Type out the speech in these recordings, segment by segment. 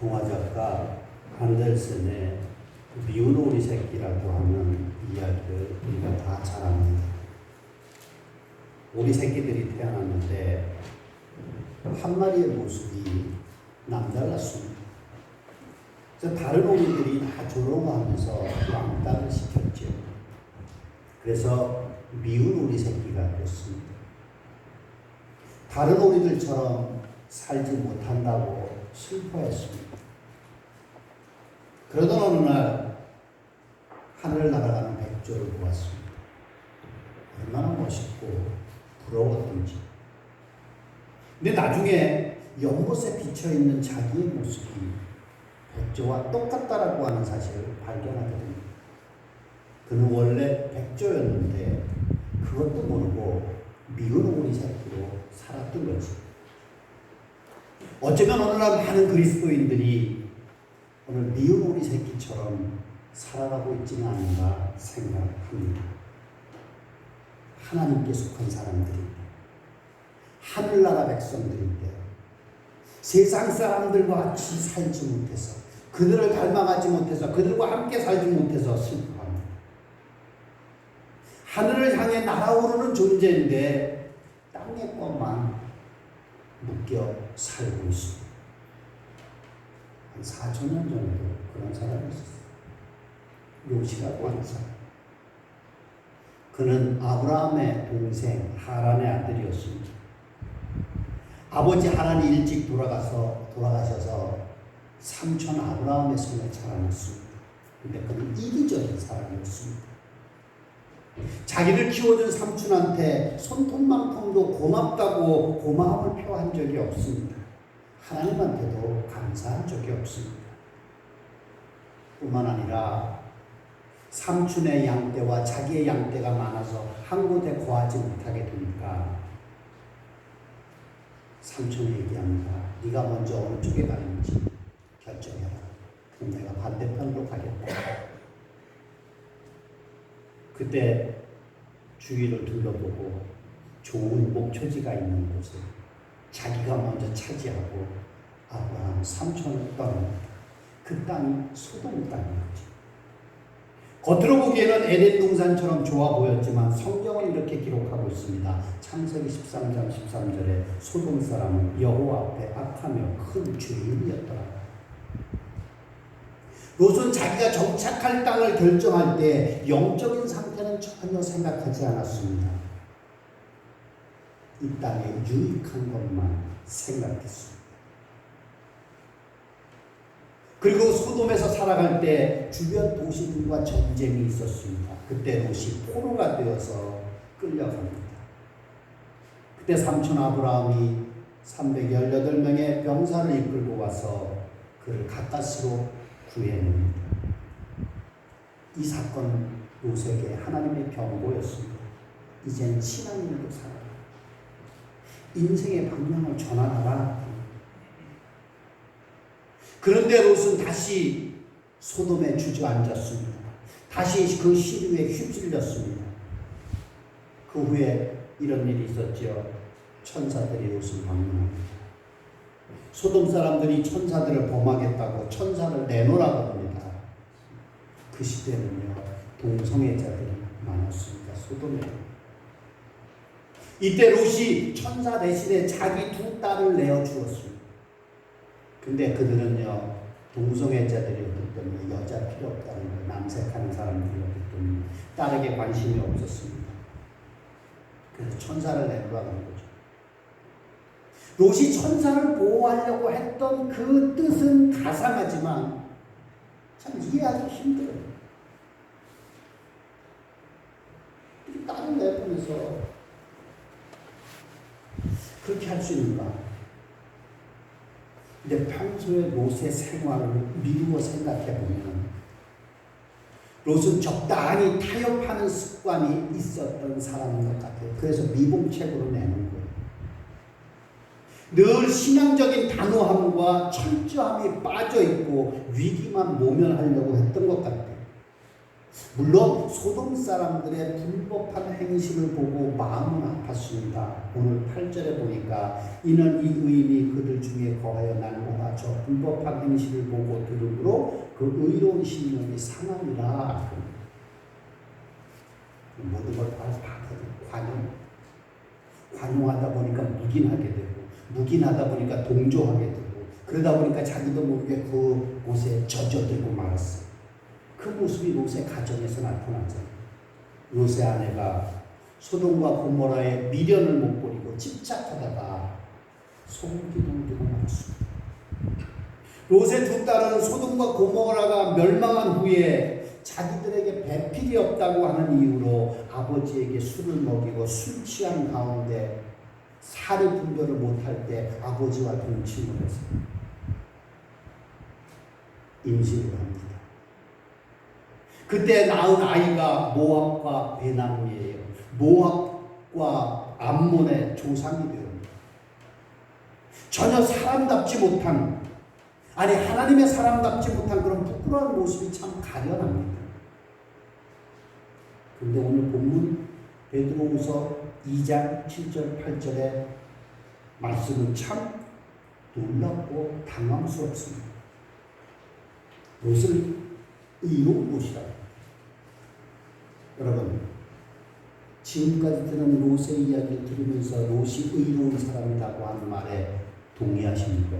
동화 작가 안델슨의 미운 오리 새끼라고 하는 이야기를 우리가 다 잘 압니다. 오리 새끼들이 태어났는데 한 마리의 모습이 남달랐습니다. 다른 오리들이 다 조롱하면서 왕따를 시켰죠. 그래서 미운 오리 새끼가 됐습니다. 다른 오리들처럼 살지 못한다고 슬퍼했습니다. 그러던 어느 날 하늘을 날아가는 백조를 보았습니다. 얼마나 멋있고 부러웠던지. 근데 나중에 연못에 비쳐 있는 자기의 모습이 백조와 똑같다라고 하는 사실을 발견하게 됩니다. 그는 원래 백조였는데 그것도 모르고 미운 오리 새끼로 살았던 거지. 어쩌면 어느 날 많은 그리스도인들이 오늘 미운 오리 새끼처럼 살아가고 있지는 않은가 생각합니다. 하나님께 속한 사람들인데, 하늘나라 백성들인데, 세상 사람들과 같이 살지 못해서, 그들을 닮아가지 못해서, 그들과 함께 살지 못해서 슬퍼합니다. 하늘을 향해 날아오르는 존재인데, 땅의 것만 묶여 살고 있습니다. 한 4천 년 전에도 그런 사람이 있었어요. 요시라고 하는 사람. 그는 아브라함의 동생 하란의 아들이었습니다. 아버지 하란이 일찍 돌아가서 돌아가셔서 삼촌 아브라함의 손에 자라났습니다. 근데 그는 이기적인 사람이었습니다. 자기를 키워준 삼촌한테 손톱만큼도 고맙다고 고마움을 표한 적이 없습니다. 하나님한테도 감사한 적이 없습니다. 뿐만 아니라 삼촌의 양떼와 자기의 양떼가 많아서 한 곳에 거하지 못하게 되니까 삼촌이 얘기합니다. 네가 먼저 어느 쪽에 가는지 결정해라. 그럼 내가 반대편으로 가겠다. 그때 주위를 둘러보고 좋은 목초지가 있는 곳에 자기가 먼저 차지하고 아브라함 삼촌을 떠납니다. 그 땅이 소돔 땅이었죠. 겉으로 보기에는 에덴 동산처럼 좋아 보였지만 성경은 이렇게 기록하고 있습니다. 창세기 13장 13절에 소돔 사람은 여호와 앞에 악하며 큰 죄인이었더라. 롯은 자기가 정착할 땅을 결정할 때 영적인 상태는 전혀 생각하지 않았습니다. 이 땅에 유익한 것만 생각했습니다. 그리고 소돔에서 살아갈 때 주변 도시들과 전쟁이 있었습니다. 그때 롯이 포로가 되어서 끌려갑니다. 그때 삼촌 아브라함이 318명의 병사를 이끌고 와서 그를 가까스로 구해냅니다. 이 사건은 롯에게 하나님의 경고였습니다. 이젠 일로 살아라. 인생의 방향을 전환하라. 그런데 롯은 다시 소돔에 주저앉았습니다. 다시 그 시류에 휩쓸렸습니다. 그 후에 이런 일이 있었죠. 천사들이 롯을 방문합니다. 소돔 사람들이 천사들을 범하겠다고 천사를 내놓으라고 합니다. 그 시대는요, 동성애자들이 많았습니다. 소돔에. 이때 롯이 천사 대신에 자기 두 딸을 내어 주었습니다. 근데 그들은요, 동성애자들이었기 때문에 여자 필요 없다는 걸 남색하는 사람들이었기 때문에 딸에게 관심이 없었습니다. 그래서 천사를 한 거죠. 롯이 천사를 보호하려고 했던 그 뜻은 가상하지만 참 이해하기 힘들어요. 이 딸을 내보내서 그렇게 할 수 있는가? 근데 평소에 롯의 생활을 미루어 생각해 보면 롯은 적당히 타협하는 습관이 있었던 사람인 것 같아요. 그래서 미봉책으로 내는 거예요. 늘 신앙적인 단호함과 철저함이 빠져 있고 위기만 모면하려고 했던 것 같아요. 물론 소돔 사람들의 불법한 행실을 보고 마음은 아팠습니다. 오늘 8절에 보니까 이는 이 의인이 그들 중에 거하여 날마다 저 불법한 행실을 보고 들음으로 그 의로운 심령이 상하니라. 모든 걸다 받아들여 관용. 관용하다 보니까 묵인하게 되고 묵인하다 보니까 동조하게 되고 그러다 보니까 자기도 모르게 그 곳에 젖어들고 말았어요. 그 모습이 롯의 가정에서 나타났잖아요. 롯의 아내가 소돔과 고모라의 미련을 못 버리고 집착하다가 소금기둥을 두고 말았습니다. 롯의 두 딸은 소돔과 고모라가 멸망한 후에 자기들에게 배필이 없다고 하는 이유로 아버지에게 술을 먹이고 술 취한 가운데 사리 분별을 못할 때 아버지와 동침을 해서 임신을 합니다. 그때 낳은 아이가 모압과 베나무이에요. 모압과 암몬의 조상이 되옵니다. 전혀 사람답지 못한 아니 하나님의 사람답지 못한 그런 부끄러운 모습이 참 가련합니다. 근데 오늘 본문 베드로후서 2장 7절 8절의 말씀은 참 놀랍고 당황스럽습니다. 롯을 의로운 롯이라. 여러분 지금까지 들은 롯의 이야기를 들으면서 롯이 의로운 사람이라고 하는 말에 동의하십니까?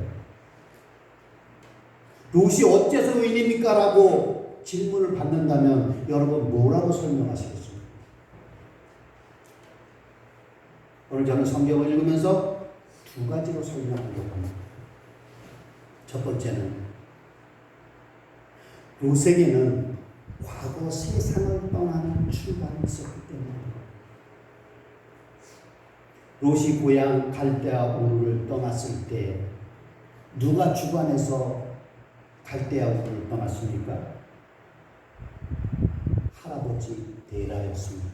롯이 어째서 의인입니까? 라고 질문을 받는다면 여러분 뭐라고 설명하시겠습니까? 오늘 저는 성경을 읽으면서 두 가지로 설명하려고 합니다. 첫 번째는 롯에게는 과거 세상을 떠나는 출발이 있었기 때문입니다. 롯이 고향 갈대아 우르를 떠났을 때 누가 주관해서 갈대아 우르를 떠났습니까? 할아버지 데라였습니다.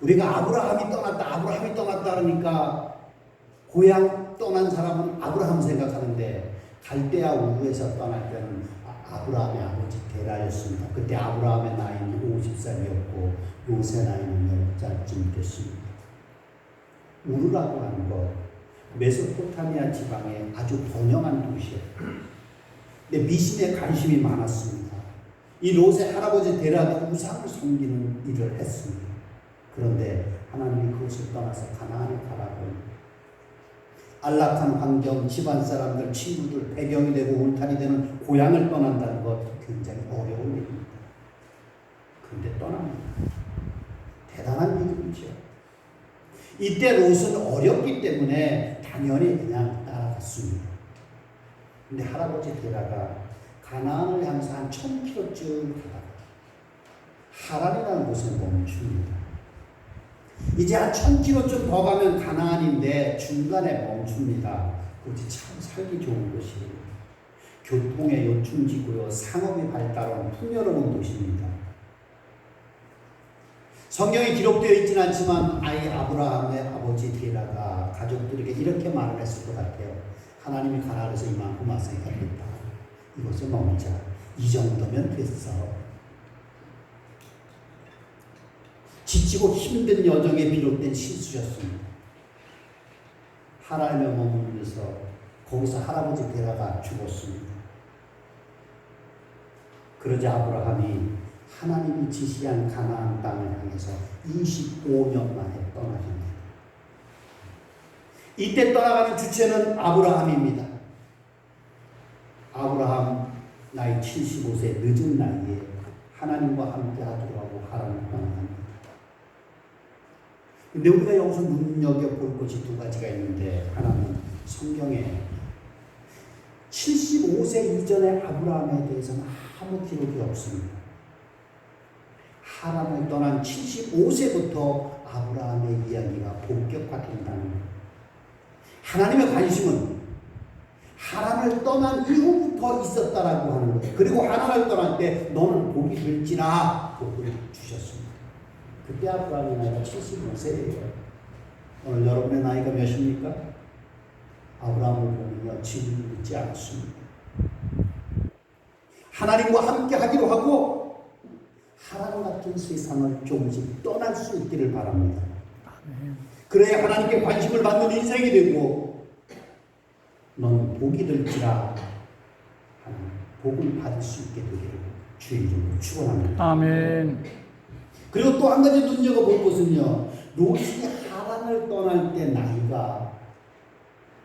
우리가 아브라함이 떠났다, 아브라함이 떠났다 그러니까 고향 떠난 사람은 아브라함 생각하는데 갈대아 우르에서 떠날 때는 아- 아브라함의 아버지 데라였습니다. 그때 아브라함의 나이는 50살이었고 롯의 나이는 10살쯤 됐습니다. 우르라고 하는 것 메소포타미아 지방의 아주 번영한 도시예요. 근데 미신에 관심이 많았습니다. 이 롯의 할아버지 데라도 우상을 섬기는 일을 했습니다. 그런데 하나님이 그것을 떠나서 가나안에 가라고 안락한 환경, 집안 사람들, 친구들, 배경이 되고 울타리 되는 고향을 떠난다는 것 굉장히 어려운 일입니다. 그런데 떠납니다. 대단한 믿음이죠. 이때 롯은 어렸기 때문에 당연히 그냥 따라갔습니다. 근데 할아버지 데라가 가나안을 향해서 한 1000km쯤 가다가 하란이라는 곳에 멈춥니다. 이제 한 1000km쯤 더 가면 가나안인데 중간에 멈춥니다. 그것이 참 살기 좋은 곳이에요. 교통의 요충지고요. 상업이 발달한 풍요로운 도시입니다. 성경에 기록되어 있지는 않지만 아이 아브라함의 아버지 데라가 가족들에게 이렇게 말을 했을 것 같아요. 하나님이 그래서 이만큼 왔으니까 됐다. 이곳에 머물자. 이 정도면 됐어. 지치고 힘든 여정에 비롯된 실수였습니다. 하나님의 머물면서 거기서 할아버지 데라가 죽었습니다. 그러자 아브라함이 하나님이 지시한 가나안 땅을 향해서 25년 만에 떠나집니다. 이때 떠나가는 주체는 아브라함입니다. 아브라함 나이 75세 늦은 나이에 하나님과 함께 하도록 하고 하란을 떠나갑니다. 근데 우리가 여기서 눈여겨볼 것이 두 가지가 있는데 하나는 성경에 75세 이전의 아브라함에 대해서는 아무 기록이 없습니다. 하란을 떠난 75세부터 아브라함의 이야기가 본격화된다는 거예요. 하나님의 관심은 하란을 떠난 이후부터 있었다라고 하는 거예요. 그리고 하란을 떠날 때 너는 복이 될지라 복을 주셨습니다. 그때 아브라함의 나이가 75세예요. 오늘 여러분의 나이가 몇입니까? 아브라함을 보면요, 지금 있지 않습니다. 하나님과 함께 하기로 하고 하나님 같은 세상을 조금씩 떠날 수 있기를 바랍니다. 그래야 하나님께 관심을 받는 인생이 되고 넌 복이 될지라 복을 받을 수 있게 되기를 주의 이름으로 축원합니다. 아멘. 그리고 또 한 가지 눈여겨 볼 것은요. 롯이 하란을 떠날 때 나이가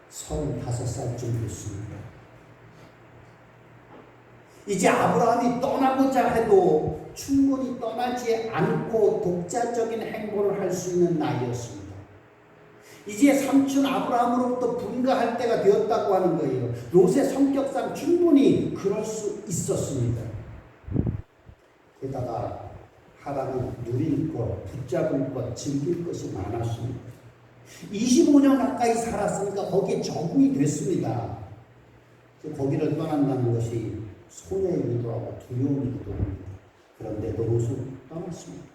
35살쯤 됐습니다. 이제 아브라함이 떠나고자 해도 충분히 떠나지 않고 독자적인 행보를 할 수 있는 나이였습니다. 이제 삼촌 아브라함으로부터 분가할 때가 되었다고 하는 거예요. 롯의 성격상 충분히 그럴 수 있었습니다. 게다가 하라는 누릴 것, 붙잡을 것, 즐길 것이 많았습니다. 25년 가까이 살았으니까 거기에 적응이 됐습니다. 그래서 거기를 떠난다는 것이 손해이기도 하고 두려움이기도 합니다. 그런데도 롯은 떠났습니다.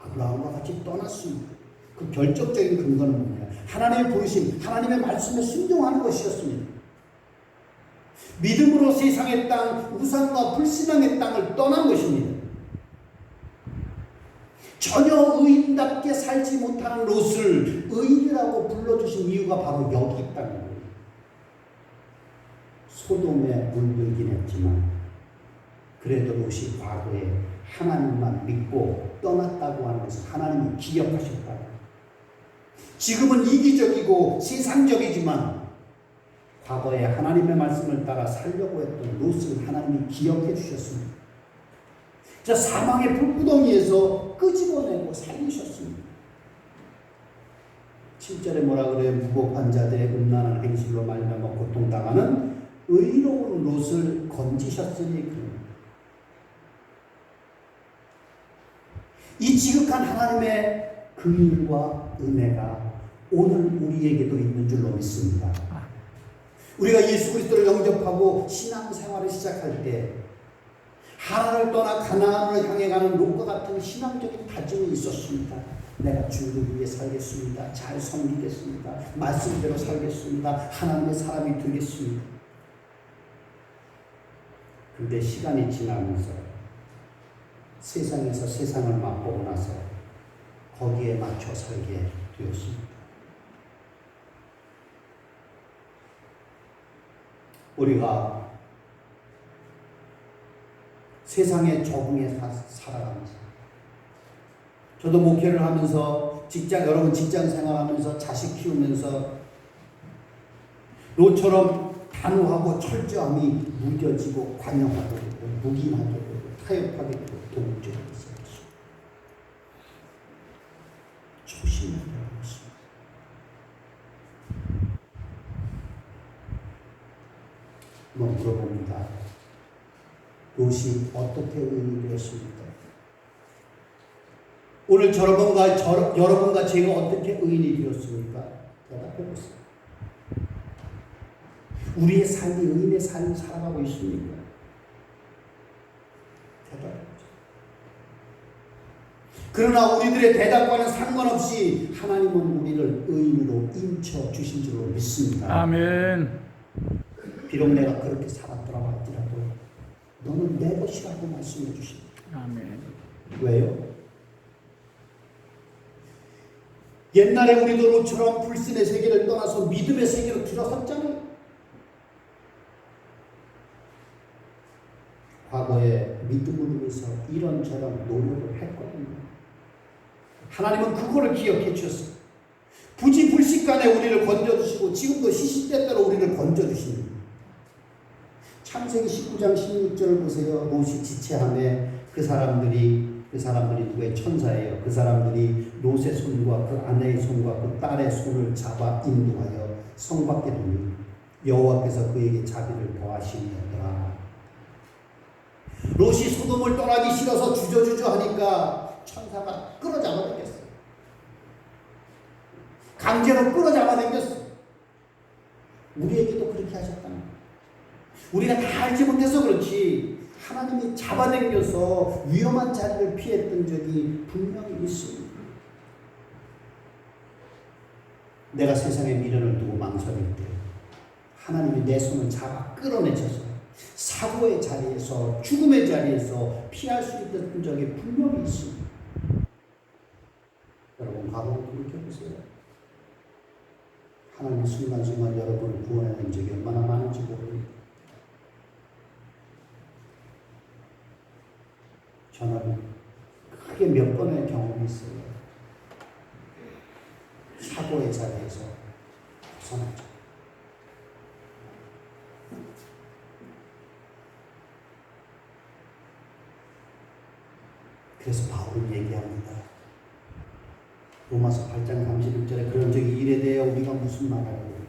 아브라함과 같이 떠났습니다. 그 결정적인 근거는 뭐냐? 하나님의 부르심, 하나님의 말씀에 순종하는 것이었습니다. 믿음으로 세상의 땅, 우상과 불신앙의 땅을 떠난 것입니다. 전혀 의인답게 살지 못하는 롯을 의인이라고 불러주신 이유가 바로 여기 있다는 거예요. 소돔에 물들긴 했지만 그래도 롯이 과거에 하나님만 믿고 떠났다고 하는 것을 하나님이 기억하셨다. 지금은 이기적이고 세상적이지만 과거에 하나님의 말씀을 따라 살려고 했던 롯을 하나님이 기억해 주셨습니다. 저 사망의 불구덩이에서 끄집어내고 살리셨습니다. 7절에 뭐라 그래요? 무고한 자들의 음란한 행실로 말미암아 고통당하는 의로운 롯을 건지셨으니. 이 지극한 하나님의 긍휼과 은혜가 오늘 우리에게도 있는 줄로 믿습니다. 우리가 예수 그리스도를 영접하고 신앙 생활을 시작할 때 하나를 떠나 가나안을 향해 가는 롯과 같은 신앙적인 다짐이 있었습니다. 내가 주를 위해 살겠습니다. 잘 섬기겠습니다. 말씀대로 살겠습니다. 하나님의 사람이 되겠습니다. 근데 시간이 지나면서 세상에서 세상을 맛보고 나서 거기에 맞춰 살게 되었습니다. 우리가 세상에 적응해 사- 살아가면서 저도 목회를 하면서 직장 여러분 직장 생활하면서 자식 키우면서 로처럼 단호하고 철저함이 무뎌지고 관영하게 되고 묵인하게 되고 타협하게 되고 도움적이 있었죠. 조심해야 되는 것입니다. 한번 물어봅니다. 롯이 어떻게 의인이 되었습니까? 오늘 여러분과 저, 여러분과 제가 어떻게 의인이 되었습니까? 대답해 보세요. 우리의 삶이 의인의 삶을 살아가고 있습니까? 대답해 보세요. 그러나 우리들의 대답과는 상관없이 하나님은 우리를 의인으로 인쳐 주신 줄로 믿습니다. 아멘. 비록 내가 그렇게 살았더라 할지라도 너는 내 것이라고 말씀해 주십니다. 아멘. 왜요? 옛날에 우리도 로처럼 불신의 세계를 떠나서 믿음의 세계로 들어섰잖아요. 과거에 믿음을 위해서 이런저런 노력을 했거든요. 하나님은 그거를 기억해 주셨어요. 부지 불식간에 우리를 건져주시고 지금도 시시때때로 우리를 건져주십니다. 창세기 19장 16절을 보세요. 롯이 지체함에 그 사람들이 그 사람들이 누구의 천사예요. 그 사람들이 롯의 손과 그 아내의 손과 그 딸의 손을 잡아 인도하여 성 밖에 두니 여호와께서 그에게 자비를 더하시니라. 롯이 소돔을 떠나기 싫어서 주저주저 하니까 천사가 끌어잡아 당겼어요. 강제로 끌어잡아 당겼어요. 우리에게도 그렇게 거예요. 우리가 다 알지 못해서 그렇지 하나님이 잡아당겨서 위험한 자리를 피했던 적이 분명히 있습니다. 내가 세상에 미련을 두고 망설일 때 하나님이 내 손을 잡아 끌어내셔서 사고의 자리에서 죽음의 자리에서 피할 수 있던 적이 분명히 있습니다. 여러분 과거를 돌이켜보세요. 하나님이 순간순간 여러분을 구원하는 적이 얼마나 많은지 모릅니다. 저는 크게 몇 번의 경험이 있어요. 사고의 자리에서 벗어났죠. 그래서 바울은 얘기합니다. 로마서 8장 31절에 그런 적이 일에 대해 우리가 무슨 말하고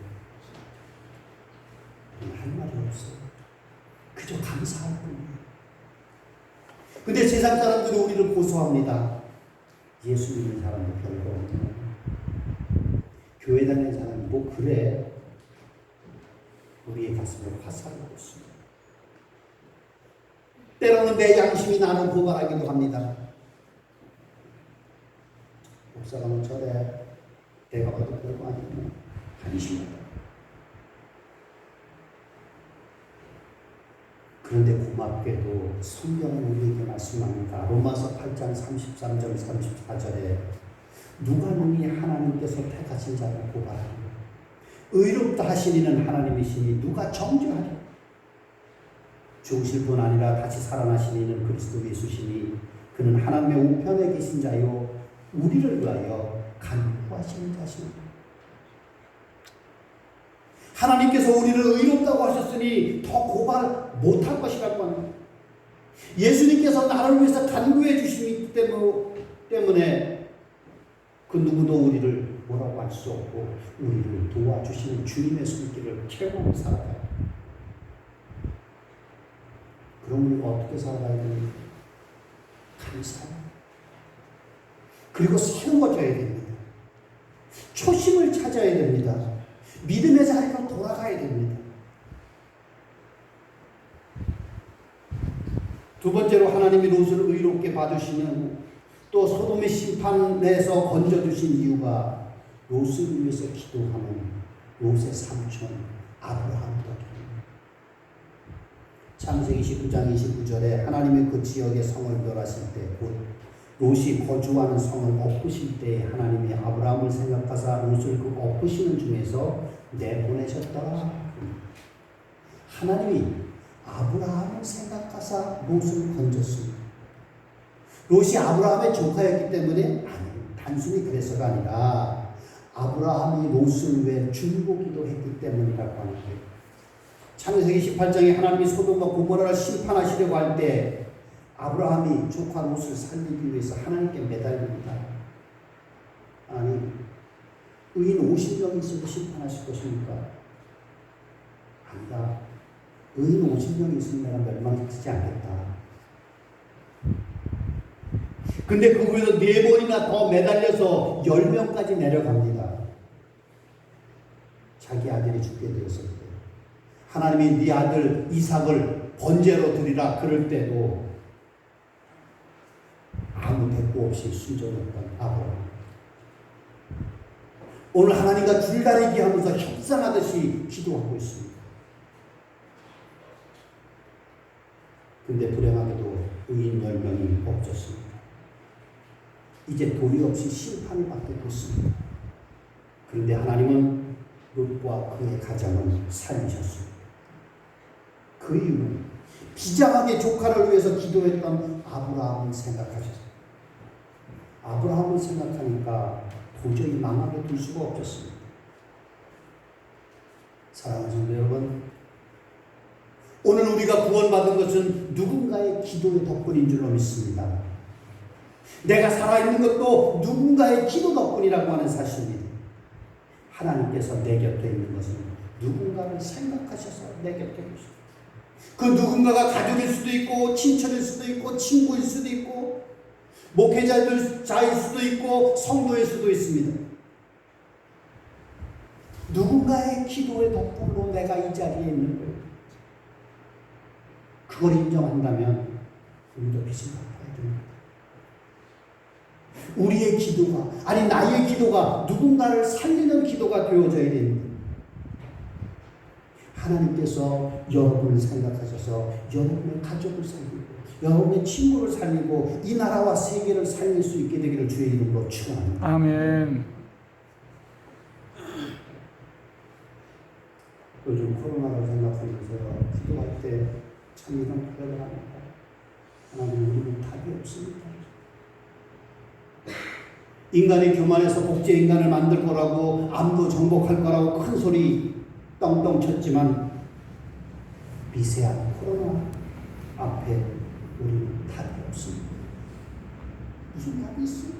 할 말이 없어요. 그저 감사할 뿐이에요. 근데 세상 사람들이 우리를 고소합니다. 예수 믿는 사람도 별거 없네. 교회 다니는 사람이 뭐 그래. 우리의 가슴에 화살을 꽂습니다. 때로는 내 양심이 나를 고발하기도 합니다. 목사가 뭐 저래 내가 봐도 별거 아니네. 한심하다. 그런데 고맙게도 성경은 우리에게 말씀합니다. 로마서 8장 33절 34절에 누가 능히 하나님께서 택하신 자를 고발하리요 의롭다 하시니는 하나님이시니 누가 정죄하리요 죽으실 뿐 아니라 다시 살아나시니는 그리스도 예수시니 그는 하나님의 우편에 계신 자요 우리를 위하여 간구하시는 자십니다. 하나님께서 우리를 의롭다고 하셨으니 더 고발 못할 것이라고 합니다. 예수님께서 나를 위해서 간구해 주시기 때문에 그 누구도 우리를 뭐라고 할 수 없고 우리를 도와주시는 주님의 손길을 체험하고 살아가요. 그럼 우리가 어떻게 살아가야 됩니까? 감사해요. 그리고 세워져야 됩니다. 초심을 찾아야 됩니다. 믿음의 자리로 돌아가야 됩니다. 두 번째로 하나님이 롯을 의롭게 봐주시는 또 소돔의 심판에서 건져주신 이유가 롯을 위해서 기도하는 롯의 삼촌 아브라함이다. 창세기 29장 29절에 하나님의 그 지역의 성을 멸하실 때곧 롯이 거주하는 성을 엎으실 때 하나님이 아브라함을 생각하사 롯을 그 엎으시는 중에서 내보내셨더라. 하나님이 아브라함을 생각하사 롯을 건졌습니다. 롯이 아브라함의 조카였기 때문에 단순히 그래서가 아니라 아브라함이 롯을 위해 중보기도 했기 때문이라고 하는 거예요. 창세기 18장에 하나님이 소돔과 고모라를 심판하시려고 할 때 아브라함이 조카 롯을 살리기 위해서 하나님께 매달립니다. 아니 의인 50명이 있어도 심판하실 것입니까? 아니다. 의인 50명이 있으면 내가 멸망시키지 않겠다. 근데 그 후에도 네 번이나 더 매달려서 10명까지 내려갑니다. 자기 아들이 죽게 되었을 때. 하나님이 네 아들 이삭을 번제로 드리라 그럴 때도 아무 대꾸 없이 순종했던 아브라함. 오늘 하나님과 줄다리기 하면서 협상하듯이 기도하고 있습니다. 근데 불행하게도 의인 10명이 없었습니다. 이제 도리 없이 심판을 받게 됐습니다. 그런데 하나님은 롯과 그의 가정을 살리셨습니다. 그 이유는 비장하게 조카를 위해서 기도했던 아브라함을 생각하셨습니다. 아브라함을 생각하니까 도저히 망하게 둘 수가 없었습니다. 사랑하는 여러분, 오늘 우리가 구원받은 것은 누군가의 기도의 덕분인 줄로 믿습니다. 내가 살아있는 것도 누군가의 기도 덕분이라고 하는 사실입니다. 하나님께서 내 곁에 있는 것은 누군가를 생각하셔서 내 곁에 계십니다. 그 누군가가 가족일 수도 있고 친척일 수도 있고 친구일 수도 있고 목회자들 자일 수도 있고 성도일 수도 있습니다. 누군가의 기도의 덕분으로 내가 이 자리에 있는 거예요. 그걸 인정한다면 우리도 빚을 갚아야 됩니다. 우리의 기도가 아니 나의 기도가 누군가를 살리는 기도가 되어져야 됩니다. 하나님께서 여러분을 생각하셔서 여러분의 가족을 살리고 여러분의 친구를 살리고 이 나라와 세계를 살릴 수 있게 되기를 주의 이름으로 축원합니다. 아멘. 요즘 코로나를 생각하면서 기도할 때 참 이런 고백을 합니다. 하나님 우리는 답이 없습니다. 인간이 교만해서 복제 인간을 만들 거라고 암도 정복할 거라고 큰 소리 떵떵 쳤지만 미세한 코로나 앞에 우리는 답이 없습니다. 무슨 답이 있어요?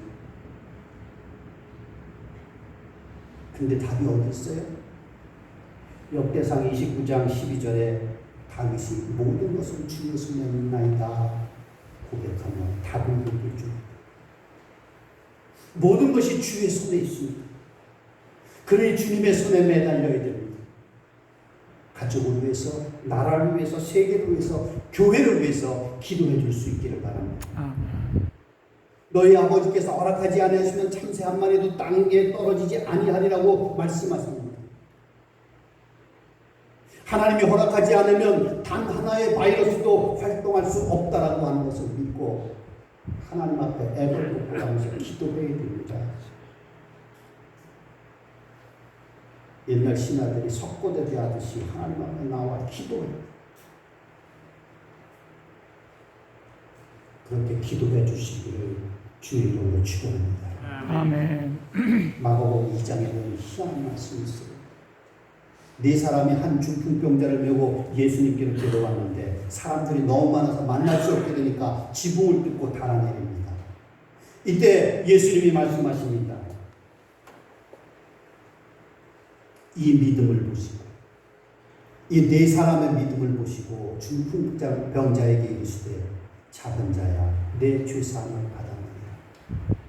근데 답이 어디 있어요? 역대상 29장 12절에 다윗이 모든 것을 주의 손에 있나이다 고백하며 답을 얘기해 줍니다. 모든 것이 주의 손에 있습니다. 그러니 주님의 손에 매달려야 됩니다. 가족을 위해서, 나라를 위해서, 세계를 위해서, 교회를 위해서 기도해 줄 수 있기를 바랍니다. 아멘. 너희 아버지께서 허락하지 아니하시면 참새 한 마리도 땅에 떨어지지 아니하리라고 말씀하십니다. 하나님이 허락하지 않으면 단 하나의 바이러스도 활동할 수 없다라고 하는 것을 믿고 하나님 앞에 애를 놓고 가면서 기도해야 됩니다. 옛날 신하들이 석고대 대 하듯이 하나님 앞에 나와 기도해요. 그렇게 기도해 주시기를 주의 이름으로 축원합니다. 아멘. 마가복음 2장에 보면 희한한 말씀이 있어요. 네 사람이 한 중풍병자를 메고 예수님께로 데려왔는데 사람들이 너무 많아서 만날 수 없게 되니까 지붕을 뚫고 달아내립니다. 이때 예수님이 말씀하십니다. 이 믿음을 보시고 이 네 사람의 믿음을 보시고 중풍병자에게 이르시되 작은 자야 내 죄사함을 받았느니라.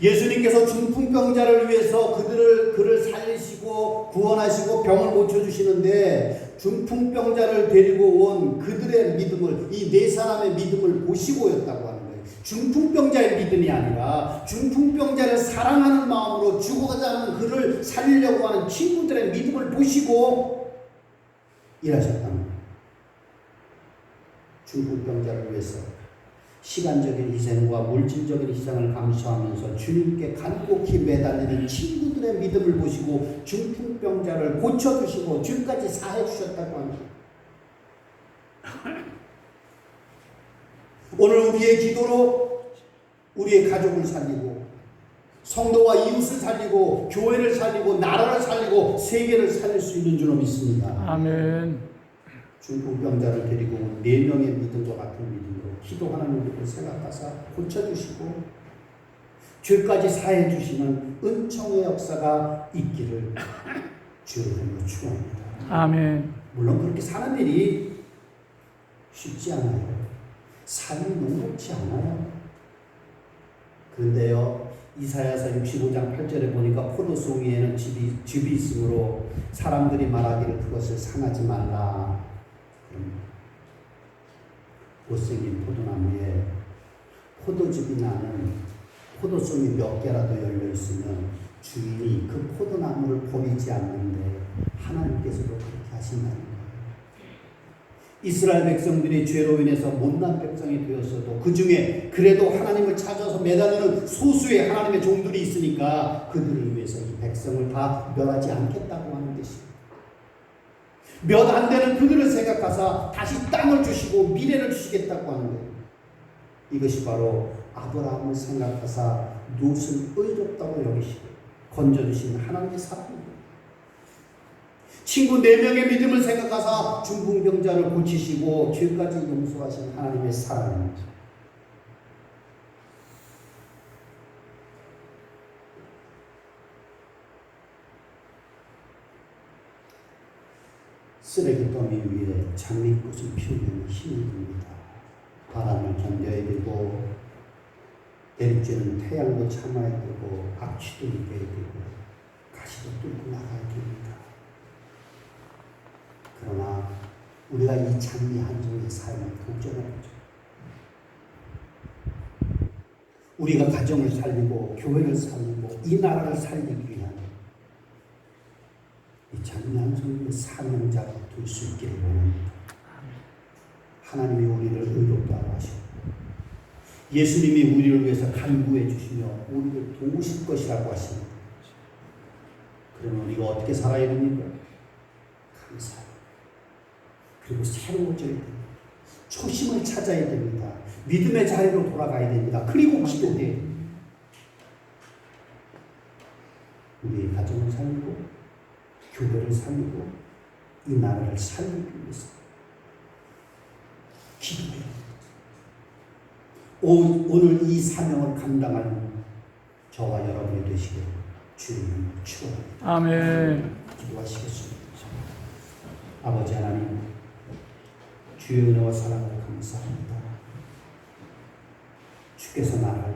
예수님께서 중풍병자를 위해서 그들을 그를 살리시고 구원하시고 병을 고쳐 주시는데 중풍병자를 데리고 온 그들의 믿음을 이 네 사람의 믿음을 보시고였다고 하는 거예요. 중풍병자의 믿음이 아니라 중풍병자를 사랑하는 마음으로 죽어가자 하는 그를 살리려고 하는 친구들의 믿음을 보시고 일하셨다는 거예요. 중풍병자를 위해서 시간적인 희생과 물질적인 희생을 감수하면서 주님께 간곡히 매달리는 친구들의 믿음을 보시고 중풍병자를 고쳐주시고 주까지 사해 주셨다고 합니다. 오늘 우리의 기도로 우리의 가족을 살리고 성도와 이웃을 살리고 교회를 살리고 나라를 살리고 세계를 살릴 수 있는 줄로 믿습니다. 아멘. 중풍병자를 데리고 온네 명의 믿음과 같은 믿음으로 기도하는 우리를 생각하사 고쳐주시고 죄까지 사해 주시는 은총의 역사가 있기를 주의 이름으로 축원합니다. 아멘. 물론 그렇게 사는 일이 쉽지 않아요. 삶이 녹록지 않아요. 그런데요, 이사야서 65장 8절에 보니까 포도송이에는 즙이, 즙이 있으므로 사람들이 말하기를 그것을 상하지 말라. 그럼 못생긴 포도나무에 포도즙이 나는 포도송이 몇 개라도 열려 있으면 주인이 그 포도나무를 버리지 않는데 하나님께서도 그렇게 하신다는. 이스라엘 백성들이 죄로 인해서 못난 백성이 되었어도 그 중에 그래도 하나님을 찾아서 매달리는 소수의 하나님의 종들이 있으니까 그들을 위해서 이 백성을 다 멸하지 않겠다고 하는. 몇 안 되는 그들을 생각하사 다시 땅을 주시고 미래를 주시겠다고 하는 거예요. 이것이 바로 아브라함을 생각하사 롯을 의롭다고 여기시고 건져주신 하나님의 사랑입니다. 친구 네 명의 믿음을 생각하사 중풍병자를 고치시고 죄까지 용서하신 하나님의 사랑입니다. 쓰레기 더미 위에 장미꽃을 피우는 힘이 듭니다. 바람을 견뎌야 되고 내리쬐는 태양도 참아야 되고 악취도 이겨야 되고 가시도 뚫고 나가야 됩니다. 그러나 우리가 이 장미 한 종의 삶을 도전해보죠. 우리가 가정을 살리고 교회를 살리고 이 나라를 살리기 장량성의 사명자가 될수 있기를 원합니다. 하나님이 우리를 의롭다 하시고 예수님이 우리를 위해서 간구해 주시며 우리를 도우실 것이라고 하십니다. 그러면 우리가 어떻게 살아야 됩니까? 감사. 그리고 새로워져야. 초심을 찾아야 됩니다. 믿음의 자리로 돌아가야 됩니다. 그리고 기도해야 됩니다. 우리의 가정을 살리고 교회를 살리고 이 나라를 살리기 위해서. 오- 오늘 이 사명을 감당하는 저와 여러분이 되시길 주님 축원합니다. 아멘. 기도하시겠습니다. 아버지 하나님, 주의 은혜와 사랑을 감사합니다. 주께서 나를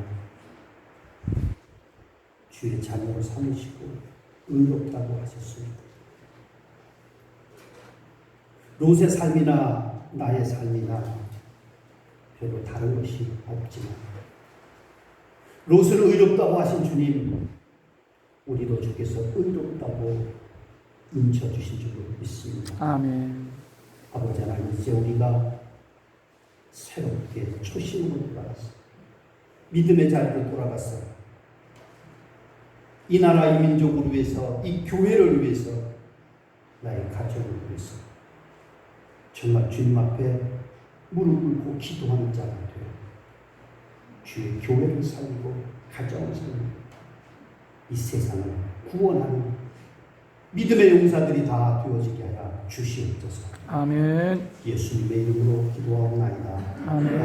주의 자녀로 삼으시고 의롭다고 하셨습니다. 롯의 삶이나 나의 삶이나 별로 다른 것이 없지만 롯을 의롭다고 하신 주님, 우리도 주께서 의롭다고 인쳐주신 줄로 믿습니다. 아멘. 아버지 하나님, 이제 우리가 새롭게 초심으로 돌아갔어. 믿음의 자리로 돌아갔어. 이 나라, 이 민족을 위해서, 이 교회를 위해서, 나의 가정을 위해서, 정말 주님 앞에 무릎 꿇고 기도하는 자가 되어 주의 교회를 살리고, 가정을 살리고, 이 세상을 구원하는 믿음의 용사들이 다 되어지게 하여 주시옵소서. 아멘. 예수님의 이름으로 기도하옵나이다. 아멘.